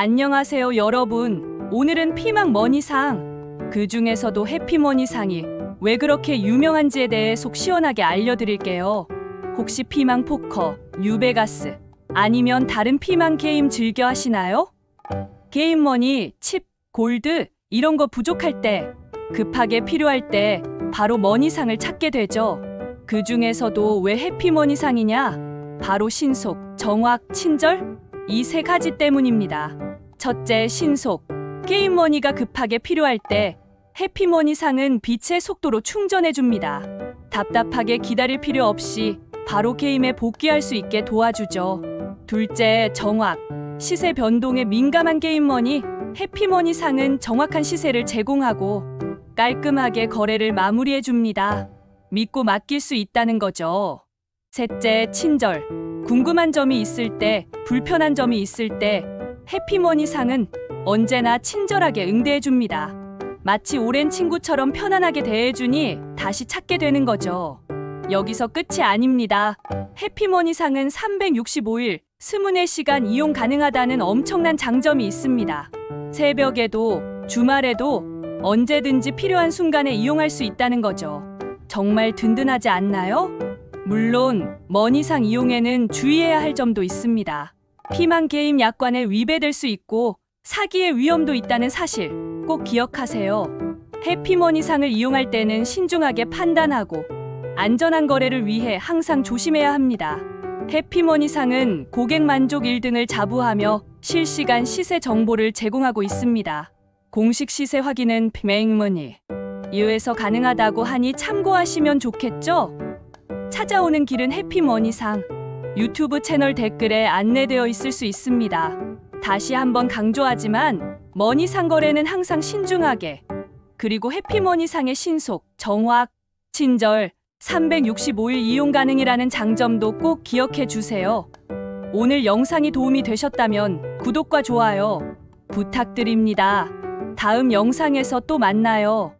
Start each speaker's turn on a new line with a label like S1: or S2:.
S1: 안녕하세요, 여러분. 오늘은 피망 머니상. 그 중에서도 해피머니상이 왜 그렇게 유명한지에 대해 속 시원하게 알려드릴게요. 혹시 피망 포커, 뉴베가스, 아니면 다른 피망 게임 즐겨 하시나요? 게임 머니, 칩, 골드, 이런 거 부족할 때, 급하게 필요할 때, 바로 머니상을 찾게 되죠. 그 중에서도 왜 해피머니상이냐? 바로 신속, 정확, 친절? 이 세 가지 때문입니다. 첫째, 신속. 게임 머니가 급하게 필요할 때 해피머니 상은 빛의 속도로 충전해 줍니다. 답답하게 기다릴 필요 없이 바로 게임에 복귀할 수 있게 도와주죠. 둘째, 정확. 시세 변동에 민감한 게임머니 해피머니 상은 정확한 시세를 제공하고 깔끔하게 거래를 마무리해 줍니다. 믿고 맡길 수 있다는 거죠. 셋째, 친절. 궁금한 점이 있을 때, 불편한 점이 있을 때 해피머니 상은 언제나 친절하게 응대해 줍니다. 마치 오랜 친구처럼 편안하게 대해주니 다시 찾게 되는 거죠. 여기서 끝이 아닙니다. 해피머니 상은 365일 24시간 이용 가능하다는 엄청난 장점이 있습니다. 새벽에도 주말에도 언제든지 필요한 순간에 이용할 수 있다는 거죠. 정말 든든하지 않나요? 물론 머니상 이용에는 주의해야 할 점도 있습니다. 피망 게임 약관에 위배될 수 있고 사기의 위험도 있다는 사실 꼭 기억하세요. 해피머니상을 이용할 때는 신중하게 판단하고 안전한 거래를 위해 항상 조심해야 합니다. 해피머니상은 고객 만족 1등을 자부하며 실시간 시세 정보를 제공하고 있습니다. 공식 시세 확인은 메잉머니 이외에서 가능하다고 하니 참고하시면 좋겠죠? 찾아오는 길은 해피머니상 유튜브 채널 댓글에 안내되어 있을 수 있습니다. 다시 한번 강조하지만 머니상 거래는 항상 신중하게 그리고 해피머니상의 신속, 정확, 친절, 365일 이용 가능이라는 장점도 꼭 기억해 주세요. 오늘 영상이 도움이 되셨다면 구독과 좋아요 부탁드립니다. 다음 영상에서 또 만나요.